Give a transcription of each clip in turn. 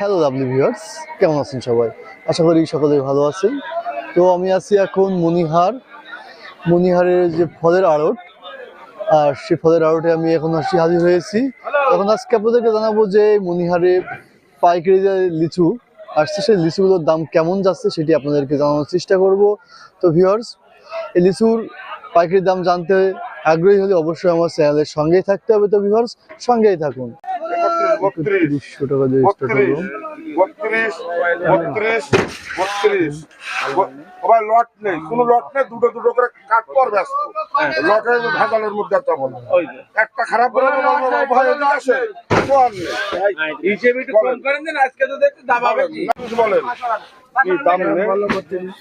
Hello lovely viewers কেমন আছেন সবাই? আশা করি সকলে ভালো আছেন। তো আমি আছি এখন মনিহার মনিহারের যে ফলের আড়ট, আর সেই ফলের আড়টে আমি এখন আসি হাজির হয়েছি। এখন আজকে আপনাদেরকে জানাব যে মনিহারে পাইকারি যে লিচু আসছে সেই লিচুগুলোর দাম কেমন যাচ্ছে সেটি আপনাদেরকে জানানোর চেষ্টা করব। তো ভিউয়ার্স এই লিচুর পাইকারি দাম জানতে আগ্রহী হলে অবশ্যই আমার চ্যানেলের সঙ্গেই থাকতে হবে। তো ভিউয়ার্স সঙ্গেই থাকুন। বত্রিশ বত্রিশ বত্রিশ লট নেই কোনো লট নেই দুটো দুটো করে কাট লটের একটা খারাপ করে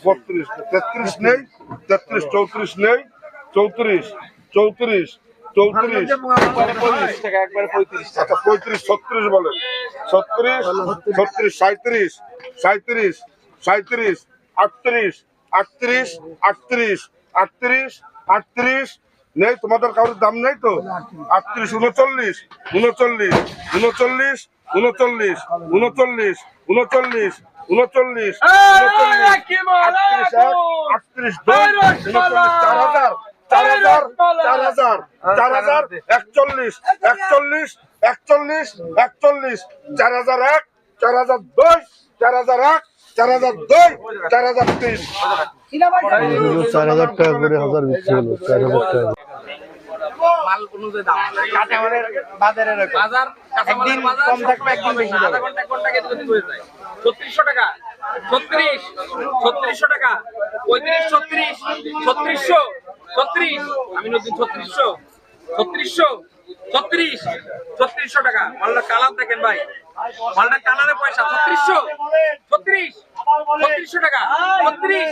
বত্রিশ তেত্রিশ নেই তেত্রিশ চৌত্রিশ নেই চৌত্রিশ চৌত্রিশ চৌত্রিশ। টাকা একবারে পঁয়ত্রিশ আচ্ছা পঁয়ত্রিশ ছত্রিশ বলেন। ছত্রিশ ছত্রিশ সাঁত্রিশ সাঁত্রিশ সাঁত্রিশ আটত্রিশ আটত্রিশ আটত্রিশ আটত্রিশ আটত্রিশ। নেই তোমাদের কারোর দাম নেই তো? আটত্রিশ উনচল্লিশ উনচল্লিশ উনচল্লিশ উনচল্লিশ উনচল্লিশ উনচল্লিশ উনচল্লিশ উনচল্লিশ আটত্রিশ দুই উনচল্লিশ চার হাজার চার হাজার চার হাজার চার হাজার। একচল্লিশ একচল্লিশ একচল্লিশ একচল্লিশ চার হাজার এক চার হাজার দুই চার হাজার এক চার হাজার দুই চার হাজার তিন। চার হাজার টাকা করে হাজার বিক্রি হলো চার হাজার টাকা। মাল অনুযায়ী দাম কাঁচামালের বাজারে বাজার একদিন কম থাকবে একদিন বেশি যাবে। ঘণ্টা ঘণ্টা কেটে যদি হয়ে যায়। ছত্রিশশো টাকা ছত্রিশ ছত্রিশশো টাকা পঁয়ত্রিশ ছত্রিশ ছত্রিশশো। ছত্রিশ। আমি নতুন ছত্রিশশো। ছত্রিশশো। ছত্রিশ। ছত্রিশশো টাকা। মালটা কালার দেখেন ভাই। মালটা কালারে পয়সা। ছত্রিশশো। ছত্রিশ। ছত্রিশশো টাকা। ছত্রিশ।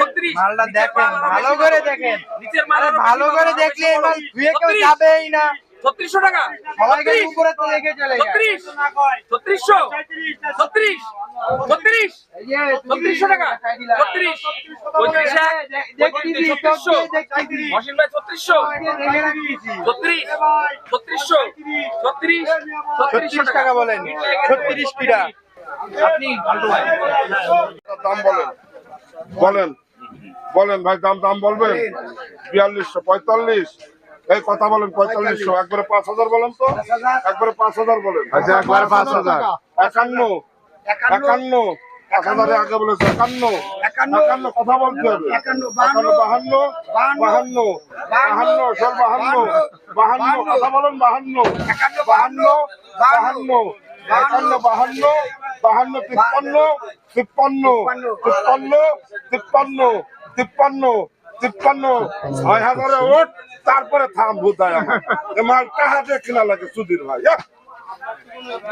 ছত্রিশ। মালটা দেখেন, ভালো করে দেখেন। নিচের মাল ভালো করে দেখলে ধুয়ে কেউ যাবেই না। ছত্রিশশো টাকা। ছত্রিশ। ছত্রিশশো। ছত্রিশ। ছত্রিশ। ছত্রিশশো টাকা। ছত্রিশ। পঁয়ত্রিশ ছত্রিশশো। মসিন ভাই ছত্রিশশো। ছত্রিশ। ছত্রিশশো। ছত্রিশ। ছত্রিশশো টাকা। বলেন। ছত্রিশ পিড়া। আপনি দাম বলেন। বলেন। বলেন ভাই দাম দাম বলবেন? বিয়াল্লিশশো পঁয়তাল্লিশ। এই কথা বলেন পঁয়তাল্লিশশো একবারে পাঁচ হাজার বলেন তো? একবারে পাঁচ হাজার বলেন। আচ্ছা একবারে পাঁচ হাজার। একান্ন। একান্ন। এক হাজারে আগে বলেছে একান্ন। একান্ন। কথা বলতে হবে। একান্ন বাহান্ন। বাহান্ন। বাহান্ন সব বাহান্ন। বাহান্ন কথা বলেন বাহান্ন। বাহান্ন বাহান্ন। একান্ন বাহান্ন। বাহান্ন তিপ্পান্ন। তিপ্পান্ন। তিপ্পান্ন তিপ্পান্ন। তিপ্পান্ন। তিপ্পান্ন ছয় হাজারে ওঠ তারপরে থাম ভূতায়। আমার টাহাতে কিনা লাগে সুধীর ভাই!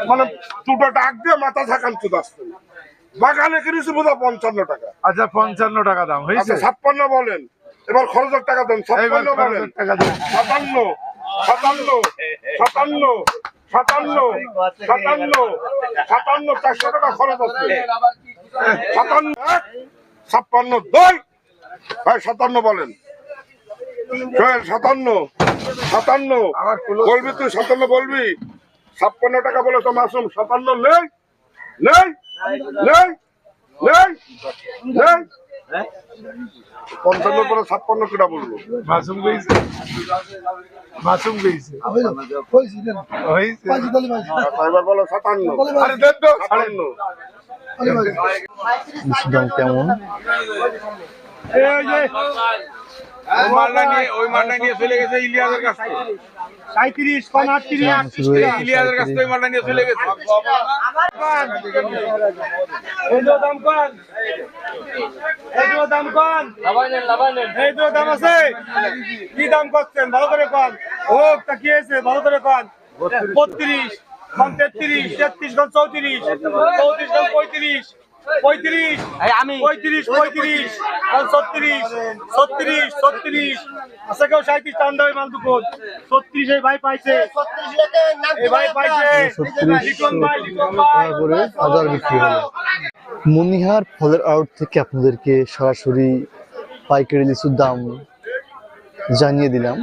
মানে দুটো ডাক দিয়ে মাথা থাকান চুদ আসতে বাগানে কিনেছি বোধ পঞ্চান্ন টাকা। আচ্ছা পঞ্চান্ন টাকা দাম হয়েছে আচ্ছা ছাপ্পান্ন বলেন। এবার খরচের টাকা দেন ছাপ্পান্ন বলেন। সাতান্ন সাতান্ন সাতান্ন সাতান্ন সাতান্ন সাতান্ন চারশো টাকা খরচ আছে। সাতান্ন ছাপ্পান্ন দুই ভাই সাতান্ন বলেন। সাতান্ন সাতান্ন। বলবি তুই সাতান্ন বলবি? ছাপ্পান্ন টাকা বলে তো মাসুম সাতান্ন নেই নেই নেই নেই নেই। পঞ্চান্ন করে ছাপ্পান্ন কিনা বলব? মাসুম গইছে। মাসুম আচ্ছা, এবার বলো সাতান্ন। আরে দেন তো সাতান্ন। লিচুর কাছে হয়ে দাম দাম দাম আছে কি দাম করছেন ভালো করে কন হোক কি হয়েছে ভালো করে কন বত্রিশ তেত্রিশ তেত্রিশ চৌত্রিশ চৌত্রিশ পঁয়ত্রিশ পঁয়ত্রিশ আমি। পঁয়ত্রিশ পঁয়ত্রিশ ছত্রিশ ছত্রিশ ছত্রিশ। আচ্ছা কেউ সাঁত্রিশ টান দেবে মাল ছত্রিশ এই ভাই পাইছে। হাজার বিক্রি হলো। মনিহার ফলের আউট থেকে আপনাদেরকে সরাসরি পাইকারি লিচুর দাম জানিয়ে দিলাম।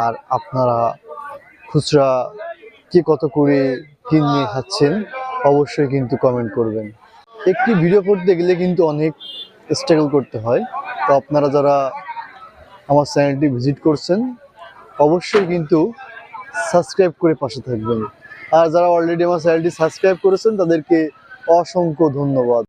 আর আপনারা খুচরা কে কত করে কিনে খাচ্ছেন অবশ্যই কিন্তু কমেন্ট করবেন। একটি ভিডিও করতে গেলে কিন্তু অনেক স্ট্রাগল করতে হয়। তো আপনারা যারা আমার চ্যানেলটি ভিজিট করছেন, অবশ্যই কিন্তু সাবস্ক্রাইব করে পাশে থাকবেন। আর যারা অলরেডি আমার চ্যানেলটি সাবস্ক্রাইব করেছেন, তাদেরকে অসংখ্য ধন্যবাদ।